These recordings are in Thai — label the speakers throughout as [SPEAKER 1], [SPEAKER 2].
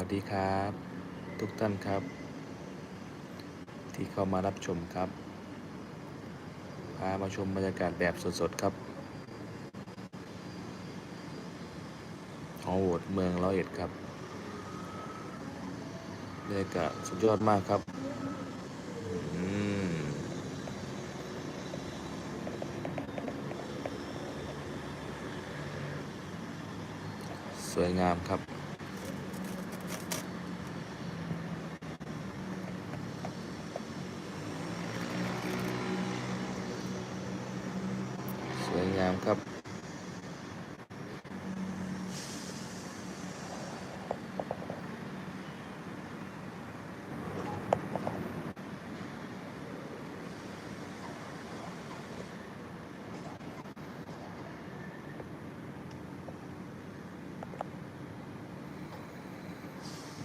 [SPEAKER 1] วัสดีครับ ทุกท่านครับ ที่เข้ามารับชมครับ พามาชมบรรยากาศแบบสดๆครับหอโหวตเมืองร้อยเอ็ดครับบรรยากาศสุดยอดมากครับสวยงามครับ งามครับ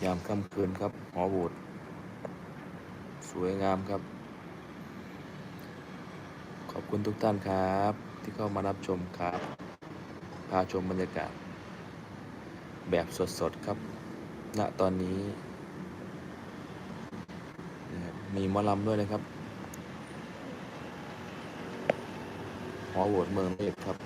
[SPEAKER 1] ยามค่ำคืนครับ หอโบสถ์สวยงามครับ ขอบคุณทุกท่านครับ ที่เข้ามารับชมครับ พาชมบรรยากาศ แบบสดๆครับ ณ ตอนนี้นะครับมีมอลำด้วยนะครับ หอโหวตเมืองเอกครับ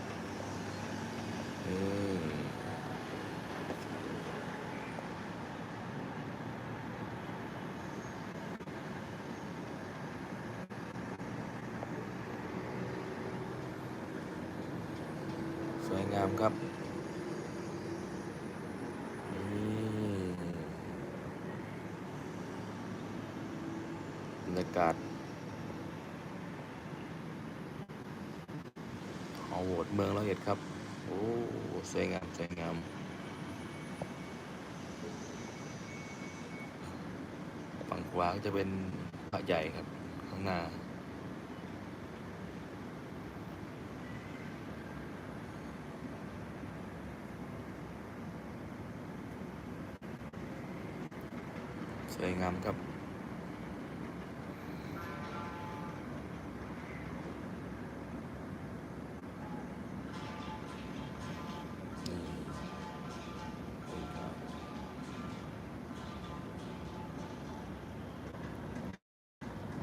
[SPEAKER 1] งามครับบรรยากาศหอโหวตเมืองร้อยเอ็ดครับ โอ้ สวยงาม สวยงามฝั่งขวาก็จะเป็นพระใหญ่ครับ ข้างหน้า สวยงามครับ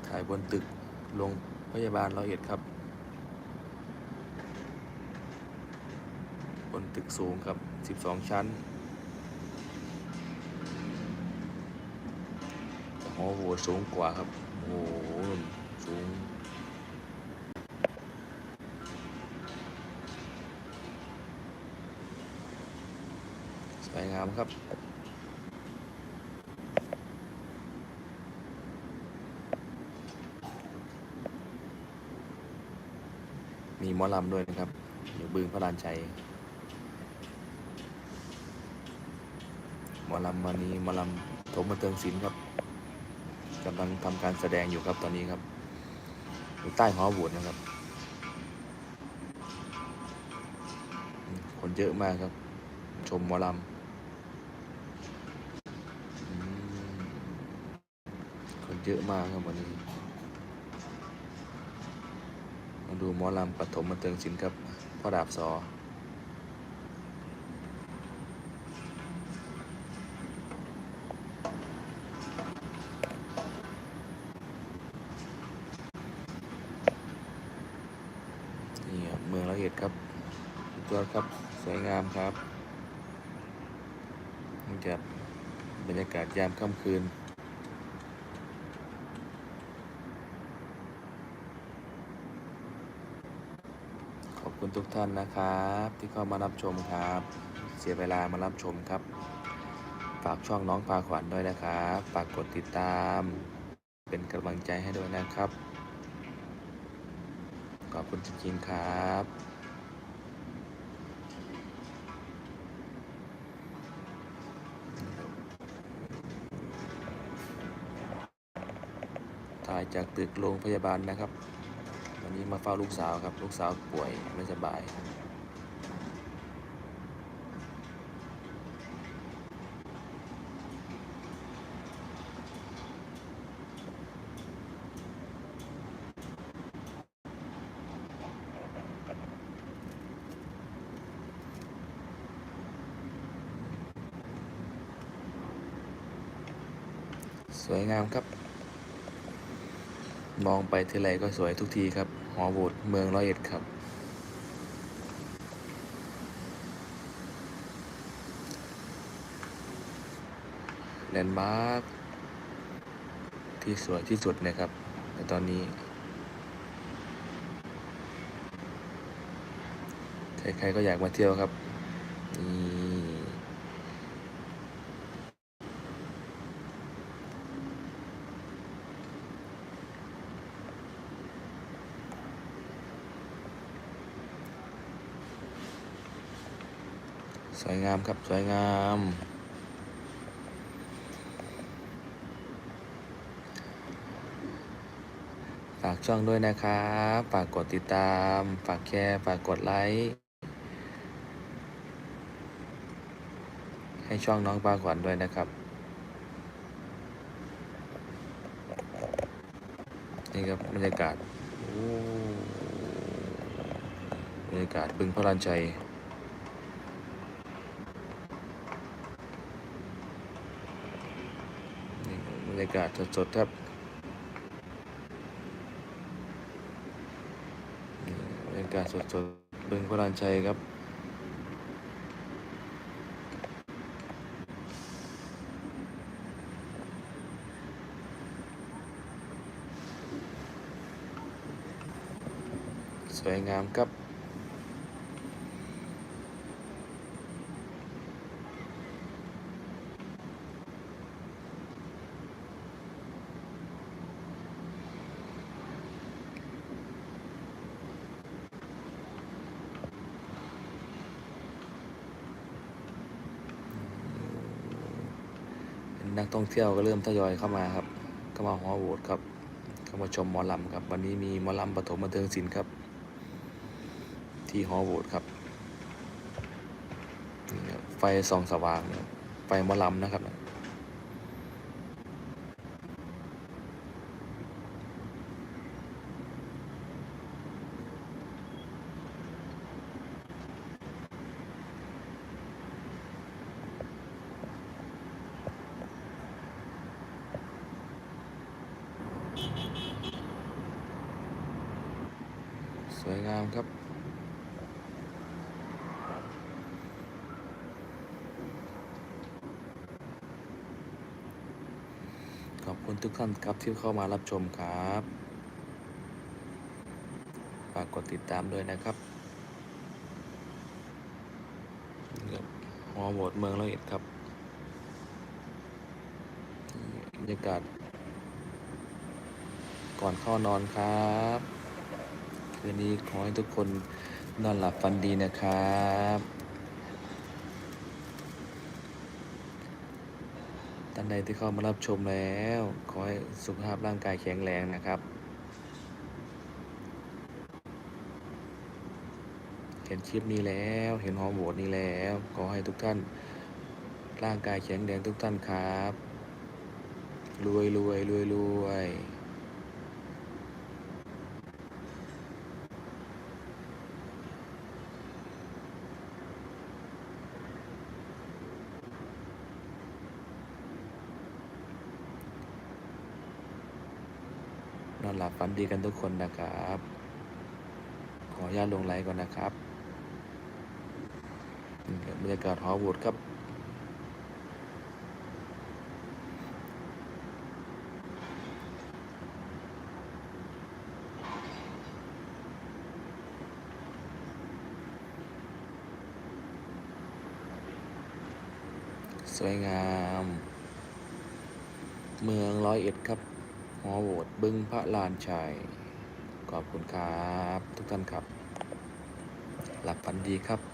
[SPEAKER 1] ถ่ายบนตึกโรงพยาบาลร้อยเอ็ดครับ บนตึกสูงครับ 12 ชั้น อโหวสูงกว่าครับโอ้โหสูงสวยงามครับมีหมอลำด้วยนะครับ อยู่บึงพระลานชัยหมอลำวันนี้หมอลำโถมบันเทิงศิลครับ กำลังทำการแสดงอยู่ครับตอนนี้ครับ อยู่ใต้หอโหวตนะครับ คนเยอะมากครับ ชมหมอลำคนเยอะมากครับวันนี้ มาดูหมอลำปฐมบันเทิงศิลป์ครับพ่อดาบสอนี่ครับเมืองละเอียดครับสุด ยอดครับ สวยงามครับนี่ครับบรรยากาศยามค่ำคืน ขอบคุณทุกท่านนะครับ ที่เข้ามารับชมครับ เสียเวลามารับชมครับ ฝากช่องน้องปลาขวัญด้วยนะครับ ฝากกดติดตาม เป็นกำลังใจให้ด้วยนะครับ ขอบคุณจริงๆครับ จากตึกโรงพยาบาลนะครับ วันนี้มาเฝ้าลูกสาวครับ ลูกสาวป่วยไม่สบาย สวยงามครับ มองไปทีไรก็สวยทุกทีครับ หอโบสถ์เมืองร้อยเอ็ดครับ แลนด์มาร์คที่สวยที่สุดนะครับ ในตอนนี้ ใครๆก็อยากมาเที่ยวครับนี่ สวยงามครับ สวยงาม ฝากช่องด้วยนะครับฝากกดติดตาม ฝากแชร์ฝากกดไลค์ให้ช่องน้องปลาขวัญด้วยนะครับ นี่ครับบรรยากาศบรรยากาศบึงพระลานชัย นี่บรร ยากาศสดๆครับบรรยากาศสดๆบึงพระลานชัยครับสวยงามครับ นักท่องเที่ยวก็เริ่มทยอยเข้ามาครับเข้ามาหอโหวตครับเข้ามาชมหมอลำครับ วันนี้มีหมอลำปฐมบันเทิงศิลป์ครับ ที่หอโหวตครับนี่ครับไฟส่องสว่างไฟหมอลำนะครับ สวย งามครับ ขอบคุณทุกท่านครับที่เข้ามารับชมครับฝากกดติดตามด้วยนะครับนี่ครับฮอโหวตเมืองร้อยเอ็ดครับบรรยากาศก่อนเข้านอนครับ คืนนี้ขอให้ทุกคนนอนหลับฝันดีนะครับ ท่านใดที่เข้ามารับชมแล้ว ขอให้สุขภาพร่างกายแข็งแรงนะครับ เห็นคลิปนี้แล้ว เห็นฮอร์โหวตนี้แล้ว ขอให้ทุกท่านร่างกายแข็งแรงทุกท่านครับ รวยรวยรวยรวย นอนหลับฝันดีกันทุกคนนะครับ ขออนุญาตลงไลน์ก่อนนะครับบรรยากาศฮอวูดครับสวยงาม เมืองร้อยเอ็ดครับ หอโหวตบึงพระลานชัย ขอบคุณครับ ทุกท่านครับ หลับฝันดีครับ